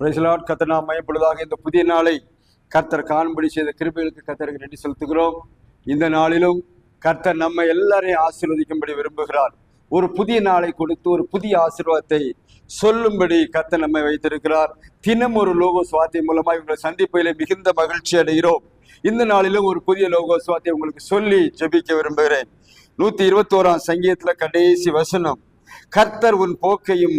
பிரஜலாட் கத்தர் நாம் மயப்படுவதாக இந்த புதிய நாளை கர்த்தர் காண்படி செய்த கிருபைகளுக்கு கர்த்தருக்கு நன்றி செலுத்துகிறோம். இந்த நாளிலும் கர்த்தர் நம்ம எல்லாரையும் ஆசீர்வதிக்கும்படி விரும்புகிறார். ஒரு புதிய நாளை கொடுத்து ஒரு புதிய ஆசீர்வாதத்தை சொல்லும்படி கர்த்தர் நம்மை வைத்திருக்கிறார். தினம் ஒரு லோகோ சுவாத்திய மூலமாக இவங்களை சந்திப்பதிலே மிகுந்த மகிழ்ச்சி அடைகிறோம். இந்த நாளிலும் ஒரு புதிய லோகோ சுவாத்தியை உங்களுக்கு சொல்லி ஜெபிக்க விரும்புகிறேன். நூத்தி இருபத்தோராம் சங்கீதத்துல கடைசி வசனம். கர்த்தர் உன் போக்கையும்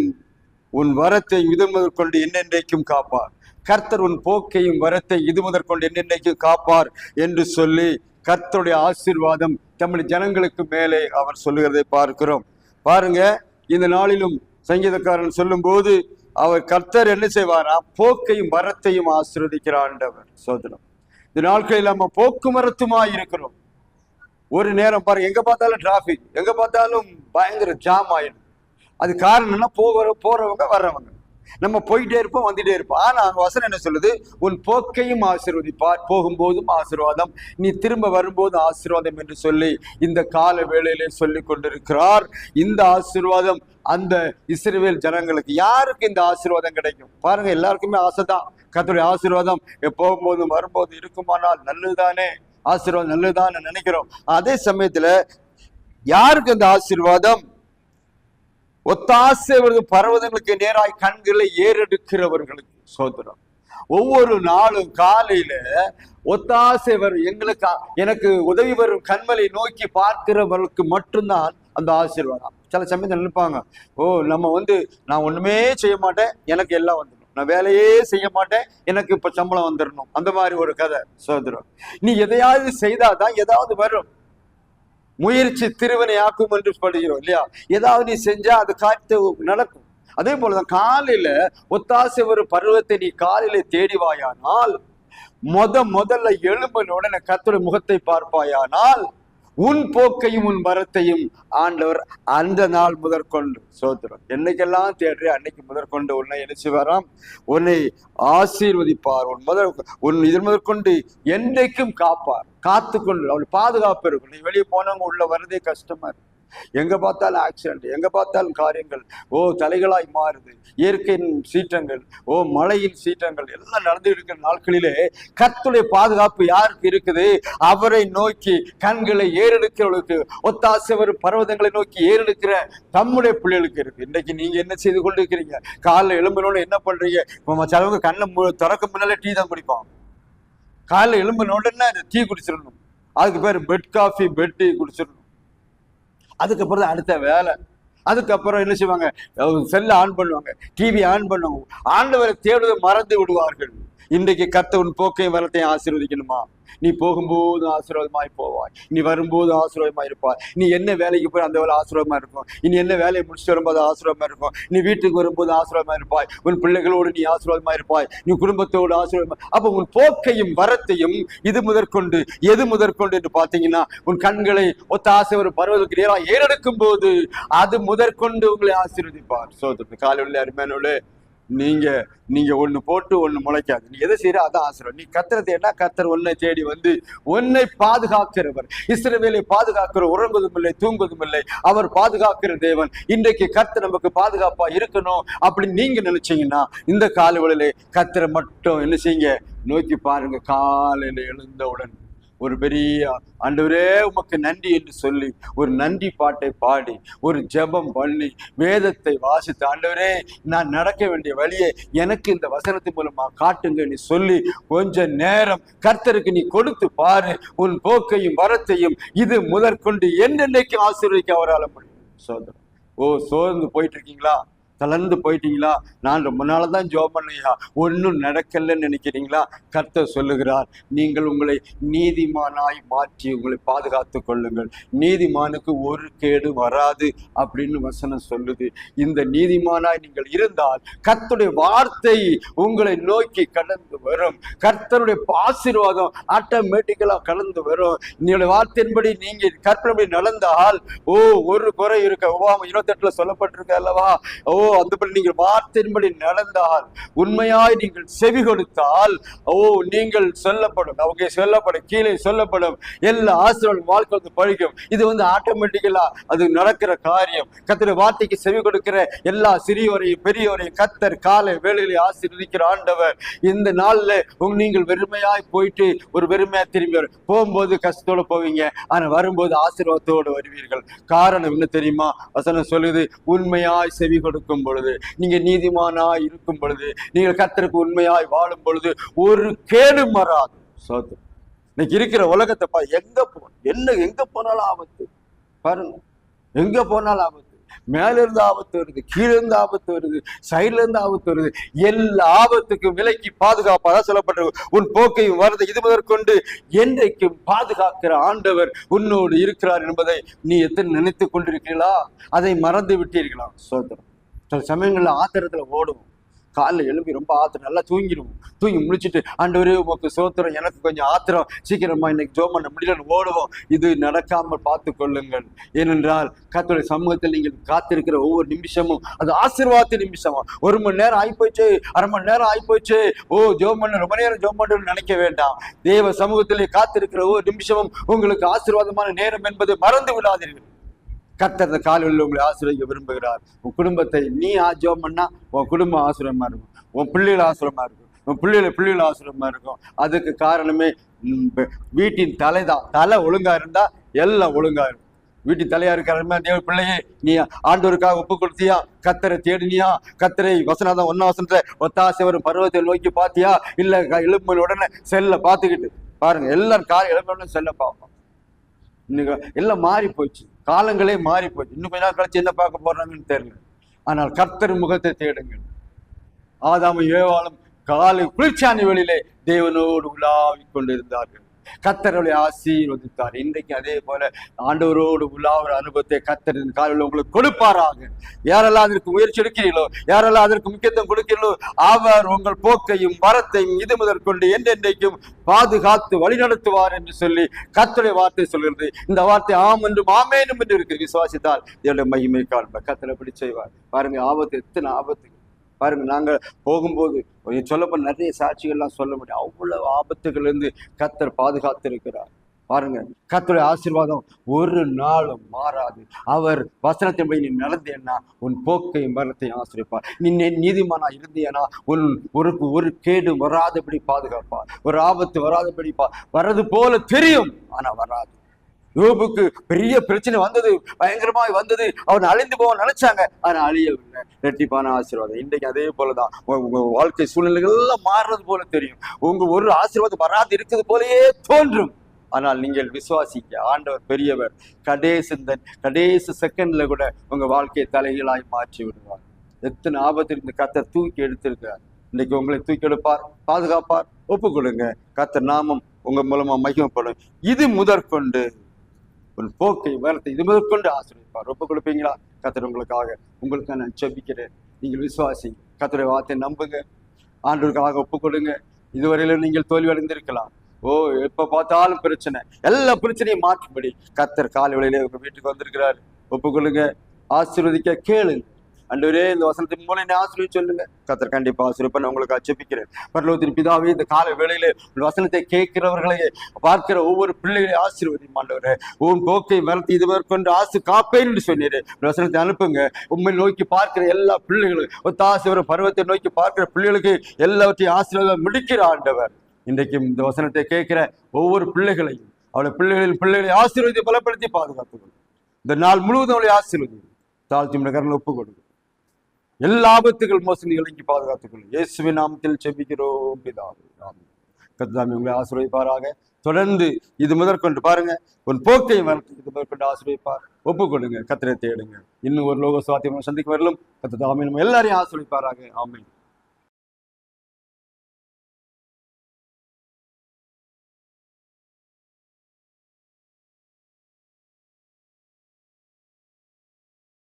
உன் வரத்தை இது முதற்கொண்டு என்னென்றைக்கும் காப்பார். கர்த்தர் உன் போக்கையும் வரத்தை இது முதற்கொண்டு என்னென்றைக்கும் காப்பார் என்று சொல்லி கர்த்தருடைய ஆசீர்வாதம் தமிழ் ஜனங்களுக்கு மேலே அவர் சொல்லுகிறதை பார்க்கிறோம். பாருங்க இந்த நாளிலும் சங்கீதக்காரன் சொல்லும்போது அவர் கர்த்தர் என்ன செய்வாரா? போக்கையும் வரத்தையும் ஆசீர்வதிக்கிறாண்டவர் சோதனம். இந்த நாட்களில் நம்ம போக்குவரத்துமா இருக்கிறோம். ஒரு நேரம் பாருங்க எங்க பார்த்தாலும் டிராஃபிக் எங்க பார்த்தாலும் பயங்கர ஜாம் ஆயிடும். அது காரணம் போகிற போகிறவங்க வர்றவங்க. நம்ம போயிட்டே இருப்போம் வந்துட்டே இருப்போம். ஆனால் அங்கே வசனம் என்ன சொல்லுது? உன் போக்கையும் ஆசீர்வதிப்பார். போகும்போதும் ஆசீர்வாதம். நீ திரும்ப வரும்போது ஆசீர்வாதம் என்று சொல்லி இந்த கால வேளையிலே சொல்லி கொண்டிருக்கிறார். இந்த ஆசீர்வாதம் அந்த இஸ்ரவேல் ஜனங்களுக்கு யாருக்கு இந்த ஆசீர்வாதம் கிடைக்கும்? பாருங்க எல்லாருக்குமே ஆசை தான். கத்துடைய ஆசீர்வாதம் போகும்போதும் வரும்போது இருக்குமானால் நல்லதுதானே. ஆசீர்வாதம் நல்லதுதான் நினைக்கிறோம். அதே சமயத்துல யாருக்கு இந்த ஆசீர்வாதம்? ஒத்தாசை வருது. பர்வதங்களுக்கு நேராய் கண்களை ஏறெடுக்கிறவர்களுக்கு சோதனம். ஒவ்வொரு நாளும் காலையில ஒத்தாசைவர் எங்களுக்கு எனக்கு உதவி வரும் கண்மலை நோக்கி பார்க்கிறவர்களுக்கு மட்டும்தான் அந்த ஆசீர்வாதம். சில சமயத்தில் நினைப்பாங்க ஓ நம்ம வந்து நான் ஒண்ணுமே செய்ய மாட்டேன். எனக்கு எல்லாம் வந்துடும். நான் வேலையே செய்ய மாட்டேன். எனக்கு இப்ப சம்பளம் வந்துடணும். அந்த மாதிரி ஒரு கதை சோதரம் நீ எதையாவது செய்தாதான் ஏதாவது வரும். முயற்சி திருவனை ஆக்கும் என்று படுகிறோம் இல்லையா? ஏதாவது நீ செஞ்சா அது காத்து நடக்கும். அதே போலதான் காலையில ஒத்தாசை ஒரு பருவத்தை நீ காலையில தேடிவாயானால் முத முதல்ல எழும்பின உடனே கர்த்தருடைய முகத்தை பார்ப்பாயானால் உன் போக்கையும் உன் வரத்தையும் ஆண்டவர் அந்த நாள் முதற்கொண்டு சோத்திரம். என்னைக்கெல்லாம் தேடுற அன்னைக்கு முதற்கொண்டு உன்னை என்ன செய்வாராம் உன்னை ஆசீர்வதிப்பார். உன் முதல் உன் இதன் முதற்கொண்டு என்றைக்கும் காப்பார். காத்து கொண்டு அவள் பாதுகாப்பு இருக்கும். நீ வெளியே போனவங்க உள்ள வரதே கஷ்டமா இருக்கு. எங்க பார்த்தாலும் ஆக்சிடென்ட் எங்க பார்த்தாலும் காரியங்கள் ஓ தலைகளாய் மாறுது இயற்கையின் சீற்றங்கள் ஓ மழையின் சீற்றங்கள் எல்லாம் நடந்து இருக்கிற நாட்களிலே கத்துடைய பாதுகாப்பு யாருக்கு இருக்குது? அவரை நோக்கி கண்களை ஏறெடுக்கிறவர்களுக்கு ஒத்தாசை பர்வதங்களை நோக்கி ஏறெடுக்கிற தம்முடைய பிள்ளைகளுக்கு இருக்கு இன்னைக்கு நீங்க என்ன செய்து கொண்டு இருக்கிறீங்க காலைல எலும்பினோட என்ன பண்றீங்க? சிலவங்க கண்ணை மு- திறக்க முன்னாலே டீ தான் குடிப்பான் காலைல எலும்பினோட உடனே டீ குடிச்சிடணும். அதுக்கு பேர் பெட் காஃபி பெட் டீ குடிச்சிடணும். அதுக்கப்புறம் தான் அடுத்த வேலை. அதுக்கப்புறம் என்ன செய்வாங்க? செல்லை ஆன் பண்ணுவாங்க. டிவி ஆன் பண்ணுவாங்க. ஆண்டவரை தேடுவதை மறந்து விடுவார்கள். இன்றைக்கு கர்த்தவன் போக்கையும் வரத்தையும் ஆசீர்வதிக்கணுமா? நீ போகும்போது ஆசீர்வாதமாய் போவாய். நீ வரும்போது ஆசீர்வாதமா இருப்பாய். நீ என்ன வேலைக்கு போய் அந்த வேலை ஆசீர்வாதமா இருக்கும்? நீ என்ன வேலையை முடிச்சுட்டு வரும்போது ஆசீர்வாதமா இருக்கும்? நீ வீட்டுக்கு வரும்போது ஆசீர்வாதமா இருப்பாய். உன் பிள்ளைகளோடு நீ ஆசீர்வாதமா இருப்பாய். நீ குடும்பத்தோடு ஆசீர்வாதமா அப்ப உன் போக்கையும் வரத்தையும் இது முதற்கொண்டு எது முதற்கொண்டு என்று பார்த்தீங்கன்னா உன் கண்களை ஒத்த ஆசை ஒரு பருவத்துக்கு நேராக ஏறெடுக்கும் போது அது முதற்கொண்டு உங்களை ஆசீர்வதிப்பார். சோதனை காலையில் அருமையானோடு நீங்க நீங்க ஒன்று போட்டு ஒன்று முளைக்காது. நீ எதை செய்யற அதான் ஆசிரம். நீ கத்துறது என்ன? கத்தர் உன்னை தேடி வந்து உன்னை பாதுகாக்கிறவர். இஸ்ரவேலை பாதுகாக்கிற உறங்குவதும் இல்லை தூங்குவதும் இல்லை. அவர் பாதுகாக்கிற தேவன். இன்றைக்கு கர்த்தர் நமக்கு பாதுகாப்பா இருக்கணும் அப்படின்னு நீங்க நினைச்சீங்கன்னா இந்த காலவெளியிலே கத்தரை மட்டும் என்ன செய்யுங்க? நோக்கி பாருங்க. காலையில எழுந்தவுடன் ஒரு பெரிய ஆண்டவரே உமக்கு நன்றி என்று சொல்லி ஒரு நன்றி பாட்டை பாடி ஒரு ஜெபம் பண்ணி வேதத்தை வாசித்து ஆண்டவரே நான் நடக்க வேண்டிய வழியை எனக்கு இந்த வசனத்தின் மூலமா காட்டுங்க நீ சொல்லி கொஞ்ச நேரம் கர்த்தருக்கு நீ கொடுத்து பாரு உன் போக்கையும் வரத்தையும் இது முதற்கொண்டு என்னென்னைக்கு ஆசீர்வதிக்க அவரால் முடியும். சோதரம் ஓ சோர்ந்து போயிட்டு இருக்கீங்களா? தளர்ந்து போயிட்டீங்களா? நான் ரொம்ப நாளா தான் ஜோ பண்ணையா ஒன்றும் நடக்கலைன்னு நினைக்கிறீங்களா? கர்த்தர் சொல்லுகிறார் நீங்கள் உங்களை நீதிமானாய் மாற்றி உங்களை பாதுகாத்து கொள்ளுங்கள். நீதிமானுக்கு ஒரு கேடு வராது அப்படின்னு வசனம் சொல்லுது. இந்த நீதிமானாய் நீங்கள் இருந்தால் கர்த்தருடைய வார்த்தை உங்களை நோக்கி கடந்து வரும். கர்த்தருடைய ஆசீர்வாதம் ஆட்டோமேட்டிக்கலா கடந்து வரும். நீங்களுடைய வார்த்தையின்படி நீங்க கற்பனை நடந்தால் ஓ ஒரு குறை இருக்க ஓ இருபத்தெட்டுல சொல்லப்பட்டிருக்க அல்லவா? ஓ அந்தபடி நீங்கள் வார்த்தையின்படி நடந்தால் உண்மையாய் நீங்கள் செவி கொடுத்தால் ஓ நீங்கள் சொல்லப்படும். அவங்க சொல்லப்படும் கீழே சொல்லப்படும். எல்லா ஆசிரியர்கள் வாழ்க்கை வந்து பழிக்கும். இது வந்து ஆட்டோமேட்டிக்கலா அது நடக்கிற காரியம். கத்திர வார்த்தைக்கு செவி கொடுக்கிற எல்லா சிறியோரையும் பெரியவரையும் கத்தர் காலை வேலையிலே ஆசீர்வதிக்கிற ஆண்டவர். இந்த நாள்ல நீங்கள் வெறுமையாய் போயிட்டு ஒரு வெறுமையா திரும்பி வரும். போகும்போது கஷ்டத்தோட போவீங்க. ஆனா வரும்போது ஆசீர்வாதத்தோடு வருவீர்கள். காரணம் என்ன தெரியுமா? வசனம் சொல்லுது உண்மையாய் செவி கொடுக்கும் பொழுது நீங்க நீதிமானாய் இருக்கும் பொழுது நீங்கள் கத்தருக்கு உண்மையாய் வாழும் பொழுது ஒரு கேடு மறாது சோதம் இன்னைக்கு இருக்கிற உலகத்தை பா எங்க போ என்ன எங்க போனாலும் ஆபத்து. பாருங்க. எங்க போனாலும் ஆபத்து. மேல இருந்து ஆபத்து வருது கீழே இருந்து ஆபத்து வருது சைடுல இருந்து ஆபத்து வருது. எல்லா ஆபத்துக்கும் விலைக்கு பாதுகாப்பாக சொல்லப்பட்டிருக்கு. உன் போக்கையும் வரதை இது முதற்கொண்டு என்றைக்கும் பாதுகாக்கிற ஆண்டவர் உன்னோடு இருக்கிறார் என்பதை நீ எத்தனை நினைத்து கொண்டிருக்கிறீர்களா? அதை மறந்து விட்டீர்களா? சோதரம் சில சமயங்கள்ல ஆத்திரத்தில் ஓடுவோம். காலைல எழும்பி ரொம்ப ஆத்திரம் நல்லா தூங்கிடுவோம். தூங்கி முடிச்சுட்டு ஆண்டவரே உமக்கு சோத்திரம் எனக்கு கொஞ்சம் ஆத்திரம். சீக்கிரமா இன்னைக்கு ஜோ பண்ண முடியலன்னு ஓடுவோம். இது நடக்காமல் பார்த்து கொள்ளுங்கள். ஏனென்றால் கர்த்தருடைய சமூகத்தில் நீங்கள் காத்திருக்கிற ஒவ்வொரு நிமிஷமும் அது ஆசீர்வாத நிமிஷமா. ஒரு மணி நேரம் ஆயிப்போச்சு அரை மணி நேரம் ஆயிப்போச்சு. ஓ ஜோ பண்ண ரொம்ப நேரம் ஜோ பண்ணணும்னு நினைக்க வேண்டாம். தேவ சமூகத்திலே காத்திருக்கிற ஒவ்வொரு நிமிஷமும் உங்களுக்கு ஆசீர்வாதமான நேரம் என்பதை மறந்து விடாதீர்கள். கத்தர் இந்த காலையில் உங்களை ஆசீர்வதிக்க விரும்புகிறார். உன் குடும்பத்தை நீ ஆஜோம் பண்ணா உன் குடும்பம் ஆசிரமா இருக்கும். உன் பிள்ளைகள் ஆசிரமா இருக்கும். உன் பிள்ளைகள் பிள்ளைகள் ஆசிரமா இருக்கும். அதுக்கு காரணமே வீட்டின் தலை தான். தலை ஒழுங்கா இருந்தா எல்லாம் ஒழுங்கா இருக்கும். வீட்டின் தலையா இருக்கிற தேவ பிள்ளையே நீ ஆண்டோருக்காக ஒப்பு கொடுத்தியா? கத்தரை தேடினியா? கத்தரை வசனாதான் ஒன்னா வசனத்தை ஒத்தாசை வரும் பருவத்தை நோக்கி பாத்தியா இல்ல க- உடனே செல்ல பார்த்துக்கிட்டு. பாருங்க எல்லாரும் காலை எழும்பின உடனே செல்ல பார்ப்போம் இன்னைக்கு எல்லாம் மாறி போச்சு. காலங்களே மாறி போச்சு. இன்னும் கொஞ்ச நாள் கழிச்சு என்ன பார்க்க போறாங்கன்னு தெரியல. ஆனால் கர்த்தர் முகத்தை தேடுங்கள். ஆதாமும் ஏவாளும் காலை குளிர்ச்சாணி வெளியிலே தேவனோடு உலாவிக் கொண்டிருந்தார்கள். கத்தருடைய ஆசீர்வதித்தார் இன்றைக்கு அதே போல ஆண்டவரோடு உலாவுற அனுபவத்தை கத்தர் காலையில் உங்களுக்கு கொடுப்பாராக. யாரெல்லாம் அதற்கு முயற்சி எடுக்கிறீர்களோ யாரெல்லாம் அதற்கு முக்கியத்துவம் கொடுக்கிறீர்களோ அவர் உங்கள் போக்கையும் வரத்தையும் இது முதற்கொண்டு என்றென்றைக்கும் பாதுகாத்து வழிநடத்துவார் என்று சொல்லி கத்தருடைய வார்த்தை சொல்கிறது. இந்த வார்த்தை ஆம் என்றும் ஆமேனும் என்று இருக்கு விசுவாசித்தால் இதோட மகிமை காண்ப கத்தரை பிடி பாருங்க ஆபத்து எத்தனை ஆபத்து பாருங்க நாங்க போகும்போது சொல்லப்போ நிறைய சாட்சிகள்லாம் சொல்ல முடியும். அவ்வளவு ஆபத்துகள் இருந்து கத்தர் பாதுகாத்து இருக்கிறார் பாருங்க கர்த்தருடைய ஆசீர்வாதம் ஒரு நாளும் மாறாது. அவர் வசனத்தின்படி நீ நடந்தேன்னா உன் போக்கையும் மரணத்தையும் ஆசிரிப்பார். நீ நீதிமானா இருந்தேனா உன் ஒரு ஒரு கேடு வராதபடி பாதுகாப்பார். ஒரு ஆபத்து வராதபடி பா வர்றது போல தெரியும் ஆனா வராது. யோபுக்கு பெரிய பிரச்சனை வந்தது பயங்கரமாய் வந்தது. அவன் அழிந்து போக நினைச்சாங்க ஆனா அழியவில்லை. ரெட்டிப்பான ஆசீர்வாதம். இன்றைக்கு அதே போலதான். உங்க- உங்க வாழ்க்கை சூழ்நிலைகள் எல்லாம் மாறுறது போல தெரியும். உங்க ஒரு ஆசீர்வாதம் வராது இருக்கிறது போலயே தோன்றும். ஆனால் நீங்கள் விசுவாசிக்க ஆண்டவர் பெரியவர் கடைசி இந்த கடைசி செகண்ட்ல கூட உங்க வாழ்க்கையை தலைகளாய் மாற்றி விடுவார். எத்தனை ஆபத்து இருந்து கத்தர் தூக்கி எடுத்திருக்கார் இன்னைக்கு உங்களை தூக்கி எடுப்பார் பாதுகாப்பார் ஒப்பு கொடுங்க கத்தர் நாமம் உங்க மூலமா மகிமப்படும். இது முதற்கொண்டு. உன் போக்கை வரத்தை இது முதற்கொண்டு ஆசிரியப்பார் ஒப்பு கொடுப்பீங்களா? கத்திர உங்களுக்காக உங்களுக்கு நான் செபிக்கிறேன் நீங்கள் விசுவாசி கத்திர வார்த்தை நம்புங்க. ஆண்டவருக்காக ஒப்பு கொடுங்க நீங்கள் தோல்வி அடைந்திருக்கலாம். ஓ எப்ப பார்த்தாலும் பிரச்சனை. எல்லா பிரச்சனையும் மாற்றும்படி கத்தர் காலை வேளையிலே உங்க வீட்டுக்கு வந்திருக்கிறார். ஒப்பு கொடுங்க ஆசீர்வதிக்க கேளுங்க. அண்டவரே இந்த வசனத்தின் மூலம் என்ன ஆசிரியர் சொல்லுங்க. கத்தர் கண்டிப்பா ஆசிரியப்ப நான் உங்களுக்கு அச்சபிக்கிறேன் பரலோகத்தின் பிதாவே இந்த கால வேளையில வசனத்தை கேட்கிறவர்களை பார்க்கிற ஒவ்வொரு பிள்ளைகளை ஆசீர்வதி மாண்டவரே உன் போக்கை வளர்த்து இது கொண்டு ஆசு காப்பேன் என்று சொன்னீரு. வசனத்தை அனுப்புங்க. உண்மை நோக்கி பார்க்கிற எல்லா பிள்ளைகளும் ஒத்தாசி பருவத்தை நோக்கி பார்க்கிற பிள்ளைகளுக்கு எல்லாவற்றையும் ஆசீர்வாதம் முடிக்கிற ஆண்டவர். இன்றைக்கும் இந்த வசனத்தை கேட்கிற ஒவ்வொரு பிள்ளைகளையும் அவளை பிள்ளைகளின் பிள்ளைகளை ஆசீர்வதி பலப்படுத்தி பாதுகாத்துக்கொள்ளும் இந்த நாள் முழுவதும் அவளை ஆசீர்வதி தாழ்த்தி கரங்களை ஒப்பு கொடுங்க எல்லா ஆபத்துகள் மோசடிகள் இலங்கி பாதுகாத்துக்கொள்ளும் இயேசுவின் நாமத்தில் செபிக்கிறோம் பிதாவே ஆமென். கர்த்தாவே உங்களை ஆசிரியப்பாராக தொடர்ந்து இது முதற்கொண்டு பாருங்க. உன் போக்கை இது முதற்கொண்டு ஆசிரியப்பார் ஒப்புக்கொள்ளுங்க கத்திரை தேடுங்க. இன்னும் ஒரு லோக சுவாத்தியம் சந்திக்க வரலும் கத்தாமி நம்ம எல்லாரையும் ஆசிரியப்பாராக ஆமை